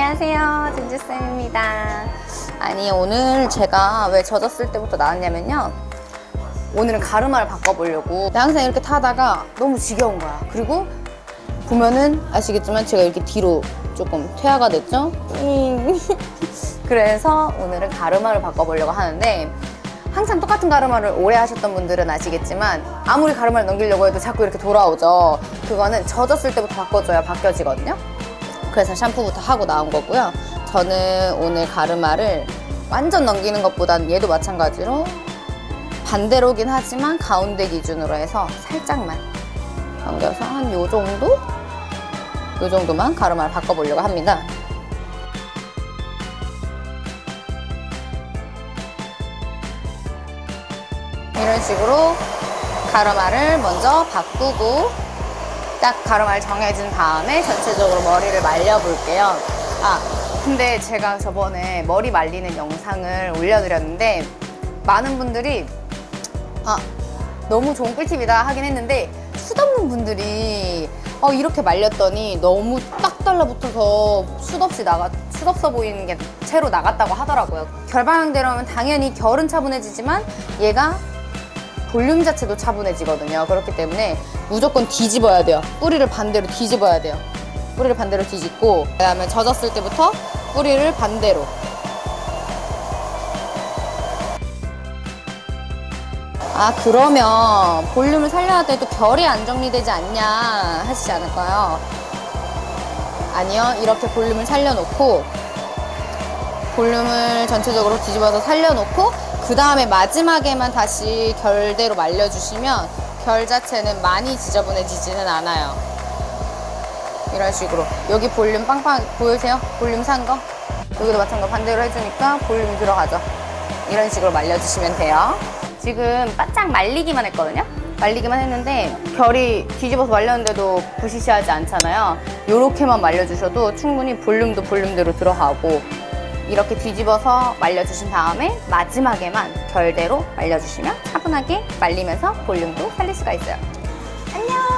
안녕하세요. 진주쌤입니다. 아니, 오늘 제가 왜 젖었을 때부터 나왔냐면요. 오늘은 가르마를 바꿔보려고. 항상 이렇게 타다가 너무 지겨운 거야. 그리고 보면은 아시겠지만 제가 이렇게 뒤로 조금 퇴화가 됐죠? 음. 그래서 오늘은 가르마를 바꿔보려고 하는데 항상 똑같은 가르마를 오래 하셨던 분들은 아시겠지만 아무리 가르마를 넘기려고 해도 자꾸 이렇게 돌아오죠. 그거는 젖었을 때부터 바꿔줘야 바뀌어지거든요. 그래서 샴푸부터 하고 나온 거고요. 저는 오늘 가르마를 완전 넘기는 것보단 얘도 마찬가지로 반대로긴 하지만 가운데 기준으로 해서 살짝만 넘겨서 한 요 정도? 요 정도만 가르마를 바꿔보려고 합니다. 이런 식으로 가르마를 먼저 바꾸고 딱 가르마를 정해준 다음에 전체적으로 머리를 말려볼게요. 아, 근데 제가 저번에 머리 말리는 영상을 올려드렸는데 많은 분들이 아, 너무 좋은 꿀팁이다 하긴 했는데 숱없는 분들이 어, 이렇게 말렸더니 너무 딱 달라붙어서 숱없이 나가 숱없어 보이는 게 채로 나갔다고 하더라고요. 결 방향대로 하면 당연히 결은 차분해지지만 얘가 볼륨 자체도 차분해지거든요. 그렇기 때문에 무조건 뒤집어야 돼요. 뿌리를 반대로 뒤집어야 돼요. 뿌리를 반대로 뒤집고 그다음에 젖었을 때부터 뿌리를 반대로 아 그러면 볼륨을 살려야 돼도 결이 안 정리되지 않냐 하시지 않을까요? 아니요 이렇게 볼륨을 살려놓고 볼륨을 전체적으로 뒤집어서 살려놓고 그 다음에 마지막에만 다시 결대로 말려주시면 결 자체는 많이 지저분해지지는 않아요. 이런 식으로. 여기 볼륨 빵빵 보이세요? 볼륨 산 거? 여기도 마찬가지로 반대로 해주니까 볼륨이 들어가죠. 이런 식으로 말려주시면 돼요. 지금 바짝 말리기만 했거든요. 말리기만 했는데 결이 뒤집어서 말렸는데도 부시시하지 않잖아요. 이렇게만 말려주셔도 충분히 볼륨도 볼륨대로 들어가고 이렇게 뒤집어서 말려주신 다음에 마지막에만 결대로 말려주시면 차분하게 말리면서 볼륨도 살릴 수가 있어요. 안녕